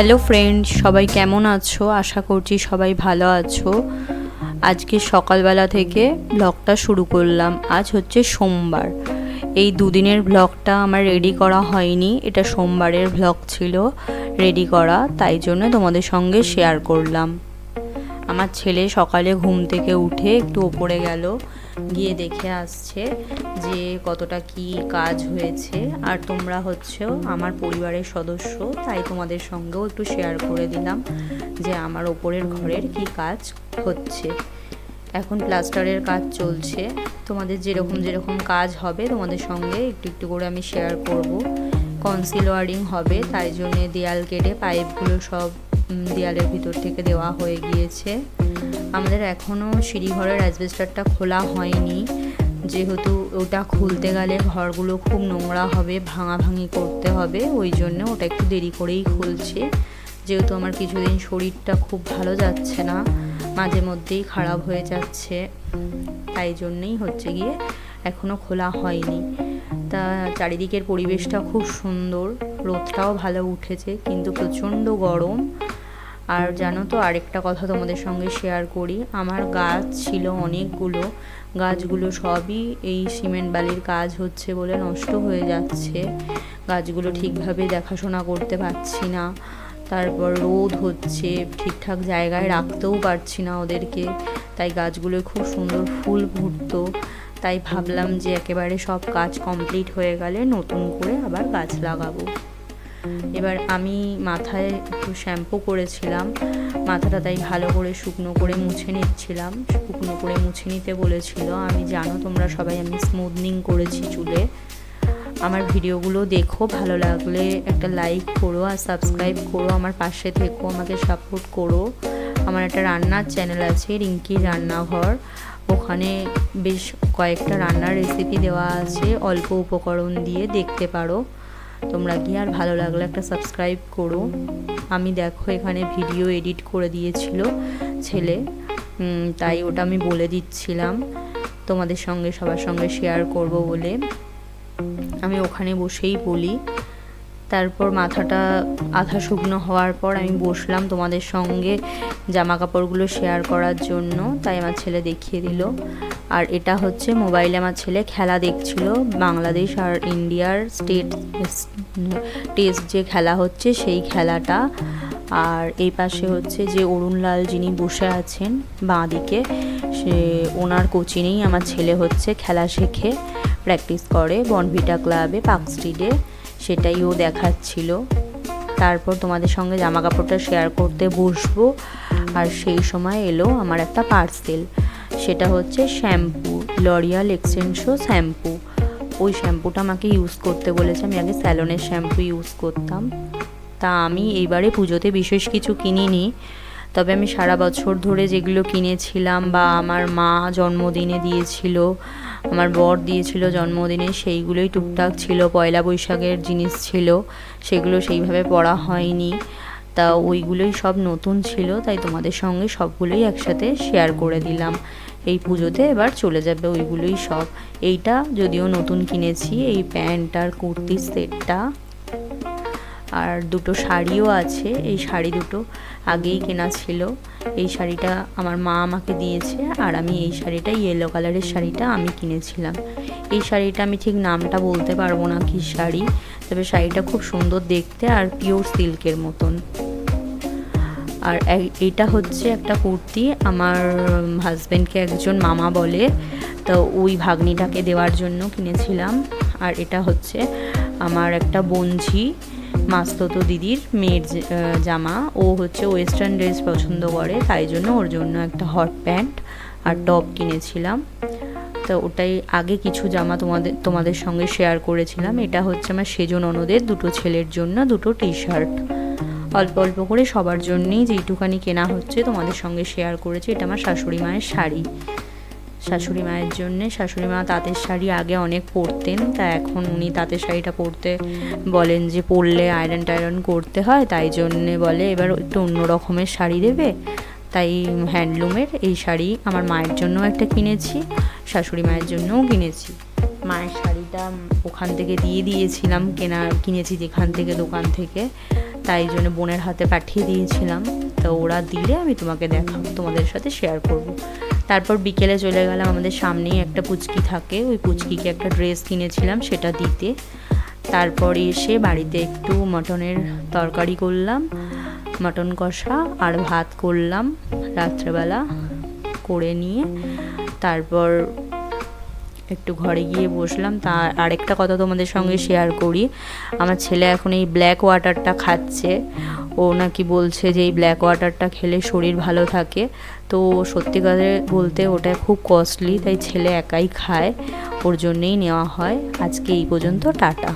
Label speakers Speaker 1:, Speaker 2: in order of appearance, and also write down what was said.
Speaker 1: Hello friend সবাই কেমন আছো? আশা করছি সবাই ভালো আছো। আজকে সকালবেলা থেকে ব্লগটা শুরু করলাম। আজ হচ্ছে সোমবার। এই দুদিনের ব্লগটা আমার রেডি করা হয়নি। এটা সোমবারের ব্লগ ছিল রেডি করা। তাই জন্য তোমাদের সঙ্গে শেয়ার করলাম। আমার ছেলে সকালে ঘুম থেকে উঠে একটু ওপরে গেল, গিয়ে দেখে আসছে যে কতটা কি কাজ হয়েছে। আর তোমরা হচ্ছেও আমার পরিবারের সদস্য, তাই তোমাদের সঙ্গেও একটু শেয়ার করে দিলাম যে আমার ওপরের ঘরের কি কাজ হচ্ছে। এখন প্লাস্টারের কাজ চলছে। তোমাদের যেরকম যেরকম কাজ হবে, তোমাদের সঙ্গে একটু একটু করে আমি শেয়ার করব। কনসিল ওয়ারিং হবে, তাই জন্যে দেয়াল কেটে পাইপগুলো সব দেয়ালের ভিতর থেকে দেওয়া হয়ে গিয়েছে। আমাদের এখনও সিঁড়িঘরের অ্যাসবেস্টারটা খোলা হয়নি। যেহেতু ওটা খুলতে গেলে ঘরগুলো খুব নোংরা হবে, ভাঙাভাঙি করতে হবে, ওই জন্য ওটা একটু দেরি করেই খুলছে। যেহেতু আমার কিছুদিন শরীরটা খুব ভালো যাচ্ছে না, মাঝে মধ্যেই খারাপ হয়ে যাচ্ছে। তাই জন্যেই হচ্ছে গিয়ে এখনও খোলা হয়নি। তা চারিদিকের পরিবেশটা খুব সুন্দর, রোদটাও ভালো উঠেছে, কিন্তু প্রচণ্ড গরম। আর জানো তো, আরেকটা কথা তোমাদের সঙ্গে শেয়ার করি। আমার গাছ ছিল অনেকগুলো, গাছগুলো সবই এই সিমেন্ট বালির কাজ হচ্ছে বলে নষ্ট হয়ে যাচ্ছে। গাছগুলো ঠিকভাবে দেখাশোনা করতে পারছি না। তারপর রোদ হচ্ছে, ঠিকঠাক জায়গায় রাখতেও পারছি না ওদেরকে। তাই গাছগুলো খুব সুন্দর ফুল ফুটতো। তাই ভাবলাম যে একেবারে সব কাজ কমপ্লিট হয়ে গেলে নতুন করে আবার গাছ লাগাবো। এবার আমি মাথায় একটু শ্যাম্পু করেছিলাম। মাথাটা তাই ভালো করে শুকনো করে মুছে নিচ্ছিলাম। শুকনো করে মুছে নিতে বলেছিল। আমি জানো তোমরা সবাই, আমি স্মুথনিং করেছি চুলে। আমার ভিডিওগুলো দেখো, ভালো লাগলে একটা লাইক করো আর সাবস্ক্রাইব করো। আমার পাশে থেকো, আমাকে সাপোর্ট করো। আমার একটা রান্নার চ্যানেল আছে, রিঙ্কি রান্নাঘর। ওখানে বেশ কয়েকটা রান্নার রেসিপি দেওয়া আছে। অল্প উপকরণ দিয়ে দেখতে পারো। তোমরা গিয়ে আর ভালো লাগলে একটা সাবস্ক্রাইব করো। আমি দেখো এখানে ভিডিও এডিট করে দিয়েছিল ছেলে। তাই ওটা আমি বলে দিচ্ছিলাম। তোমাদের সঙ্গে, সবার সঙ্গে শেয়ার করব বলে। আমি ওখানে বসেই বলি। তারপর মাথাটা আধা শুকনো হওয়ার পর আমি বসলাম তোমাদের সঙ্গে জামা কাপড়গুলো শেয়ার করার জন্য। তাই আমার ছেলে দেখিয়ে দিল। আর এটা হচ্ছে মোবাইলে আমার ছেলে খেলা দেখছিল বাংলাদেশ আর ইন্ডিয়ার স্টেট টেস্ট যে খেলা হচ্ছে সেই খেলাটা। আর এই পাশে হচ্ছে যে অরুণলাল যিনি বসে আছেন বাঁ দিকে সে ওনার কোচিনেই আমার ছেলে হচ্ছে খেলা শেখে, প্র্যাকটিস করে বনভিটা ক্লাবে, পার্ক স্ট্রিটে। সেটাই ও দেখাচ্ছিল। তারপর তোমাদের সঙ্গে জামা কাপড়টা শেয়ার করতে বসবো। আর সেই সময় এলো আমার একটা পার্সেল সেটা হচ্ছে শ্যাম্পু লরিয়াল এক্সটেনশো শ্যাম্পু। ওই শ্যাম্পুটা আমাকে ইউজ করতে বলেছে, আমি আগে স্যালনের শ্যাম্পু ইউজ করতাম। তা আমি এইবারে পুজোতে বিশেষ কিছু কিনিনি। তবে আমি সারা বছর ধরে যেগুলো কিনেছিলাম বা আমার মা জন্মদিনে দিয়েছিল, আমার বর দিয়েছিল জন্মদিনে, সেইগুলোই টুকটাক ছিল, পয়লা বৈশাখের জিনিস ছিল, সেগুলো সেইভাবে পড়া হয়নি। তা ওইগুলোই সব নতুন ছিল, তাই তোমাদের সঙ্গে সবগুলোই একসাথে শেয়ার করে দিলাম। এই পুজোতে এবার চলে যাবে ওইগুলোই সব। এইটা যদিও নতুন কিনেছি, এই প্যান্ট আর কুর্তির সেটটা। আর দুটো শাড়িও আছে, এই শাড়ি দুটো আগেই কেনা ছিল। এই শাড়িটা আমার মা আমাকে দিয়েছে আর আমি এই শাড়িটা ইয়েলো কালারের শাড়িটা আমি কিনেছিলাম। এই শাড়িটা আমি ঠিক নামটা বলতে পারব না কি শাড়ি, তবে শাড়িটা খুব সুন্দর দেখতে আর পিওর সিল্কের মতন। আর এটা হচ্ছে একটা কুর্তি। আমার হাজব্যান্ডকে একজন মামা বলে, তো ওই ভাগ্নিটাকে দেওয়ার জন্য কিনেছিলাম। আর এটা হচ্ছে আমার একটা বঞ্ঝি মাস্ততো দিদির মেয়ের জামা। ও হচ্ছে ওয়েস্টার্ন ড্রেস পছন্দ করে, তাই জন্য ওর জন্য একটা হট প্যান্ট আর টপ কিনেছিলাম। তো ওটাই আগে কিছু জামা তোমাদের তোমাদের সঙ্গে শেয়ার করেছিলাম। এটা হচ্ছে আমার সেজন ননদের দুটো ছেলের জন্য দুটো টি শার্ট অল্প অল্প করে সবার জন্যেই যেইটুখানি কেনা হচ্ছে তোমাদের সঙ্গে শেয়ার করেছি, এটা আমার শাশুড়ি মায়ের শাড়ি। শাশুড়ি মায়ের জন্যে, শাশুড়ি মা তাঁতের শাড়ি আগে অনেক পরতেন, তা এখন উনি তাঁতের শাড়িটা পরতে বলেন যে পরলে আয়রন টায়রন করতে হয়, তাই জন্যে বলে এবার একটু অন্য রকমের শাড়ি দেবে। তাই হ্যান্ডলুমের এই শাড়ি আমার মায়ের জন্য একটা কিনেছি, শাশুড়ি মায়ের জন্যও কিনেছি। মায়ের শাড়িটা ওখান থেকে দিয়ে দিয়েছিলাম কেনা, কিনেছি যেখান থেকে, দোকান থেকে। তাই জন্য বোনের হাতে পাঠিয়ে দিয়েছিলাম। তো ওরা দিলে আমি তোমাকে দেখাবো, তোমাদের সাথে শেয়ার করব। তারপর বিকেলে চলে গেলাম, আমাদের সামনেই একটা পুচকি থাকে। ওই পুচকিকে একটা ড্রেস কিনেছিলাম সেটা দিতে। তারপর এসে বাড়িতে একটু মটনের তরকারি করলাম, মটন কষা আর ভাত করলাম রাত্রেবেলা করে নিয়ে। তারপর একটু ঘরে গিয়ে বসলাম। তা আরেকটা কথা তোমাদের সঙ্গে শেয়ার করি। আমার ছেলে এখন এই ব্ল্যাক ওয়াটারটা খাচ্ছে। ও নাকি বলছে যে এই ব্ল্যাক ওয়াটারটা খেলে শরীর ভালো থাকে। তো সত্যি কথা বলতে ওটা খুব কস্টলি তাই ছেলে একাই খায়। ওর জন্যেই নেওয়া হয়। আজকে এই পর্যন্ত, টাটা।